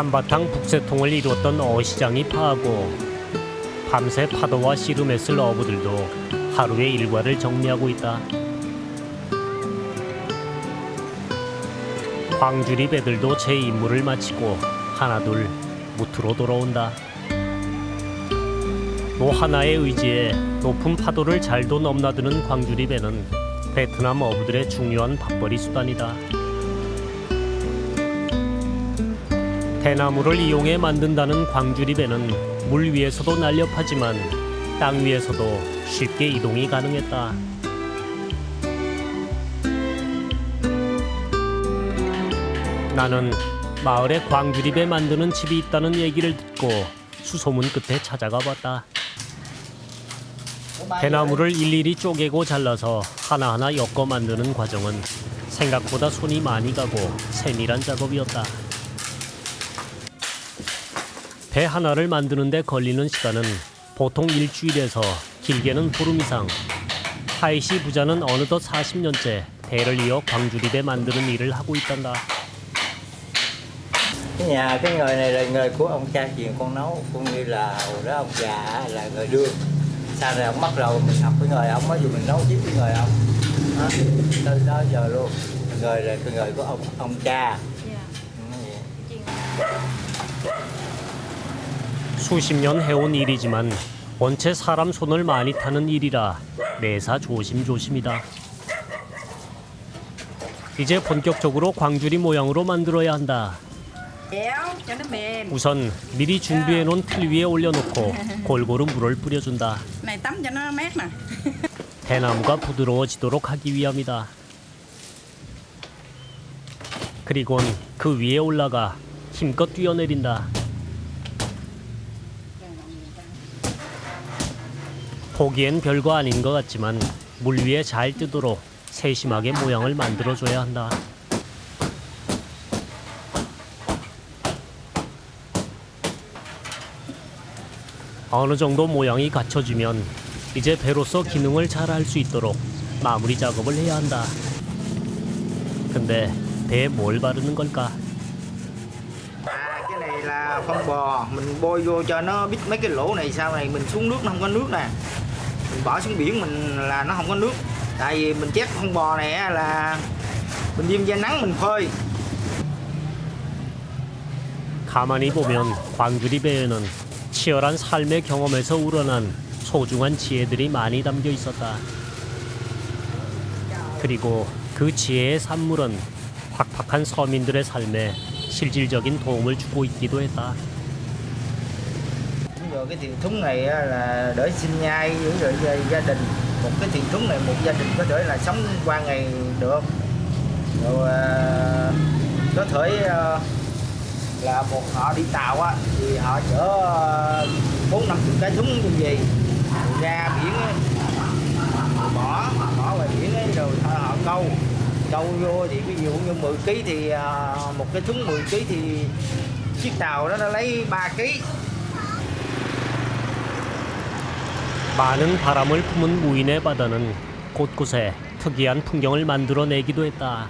한바탕 북새통을 이루었던 어시장이 파하고 밤새 파도와 씨름에 쓸 어부들도 하루의 일과를 정리하고 있다. 광주리 배들도 제 임무를 마치고 하나둘 무트로 돌아온다. 또 하나의 의지에 높은 파도를 잘도 넘나드는 광주리 배는 베트남 어부들의 중요한 밥벌이 수단이다. 대나무를 이용해 만든다는 광주리 배는 물 위에서도 날렵하지만 땅 위에서도 쉽게 이동이 가능했다. 나는 마을에 광주리 배 만드는 집이 있다는 얘기를 듣고 수소문 끝에 찾아가 봤다. 대나무를 일일이 쪼개고 잘라서 하나하나 엮어 만드는 과정은 생각보다 손이 많이 가고 세밀한 작업이었다. 배 하나를 만드는데 걸리는 시간은 보통 일주일에서 길게는 보름 이상. 하이시 부자는 어느덧 40년째 배를 이어 광주리배 만드는 일을 하고 있단다. cái nhà cái người này là người của ông cha truyền con nấu cũng như là hồi đó ông già là người đưa sau này ông mất rồi mình học với người ông mới dù mình nấu tiếp với người ông đó. từ đó giờ luôn người là cái người của ông ông cha Dạ, Ừ, vậy. chuyên 수십 년 해온 일이지만 원체 사람 손을 많이 타는 일이라 매사 조심조심이다. 이제 본격적으로 광주리 모양으로 만들어야 한다. 우선 미리 준비해 놓은 틀 위에 올려놓고 골고루 물을 뿌려준다. 대나무가 부드러워지도록 하기 위함이다. 그리곤 그 위에 올라가 힘껏 뛰어내린다. 보기엔 별거 아닌 것 같지만 물 위에 잘 뜨도록 세심하게 모양을 만들어줘야 한다. 어느 정도 모양이 갖춰지면 이제 배로서 기능을 잘 할 수 있도록 마무리 작업을 해야 한다. 근데 배에 뭘 바르는 걸까? Nè mình bỏ xuống biển mình là nó không có nước tại vì mình chét phân bò này là mình đem ra nắng mình phơi 가만히 보면 광주리 배에는 치열한 삶의 경험에서 우러난 소중한 지혜들이 많이 담겨 있었다. 그리고 그 지혜의 산물은 팍팍한 서민들의 삶에 실질적인 도움을 주고 있기도 했다. Rồi cái thuyền thúng này là để sinh nhai với rồi gia- đình. Một cái thuyền thúng này một gia đình có thể là sống qua ngày được rồi à, có thể à, là một họ đi tàu á thì họ chở à, bốn năm chục cái thúng như gì rồi ra biển ấy, rồi bỏ bỏ ngoài biển ấy, rồi họ, họ câu. Câu vô thì ví dụ như 10 kg thì một cái thúng 10 kg thì chiếc tàu đó nó lấy 3 kg 많은 바람을 품은 무인의 바다는 곳곳에 특이한 풍경을 만들어내기도 했다.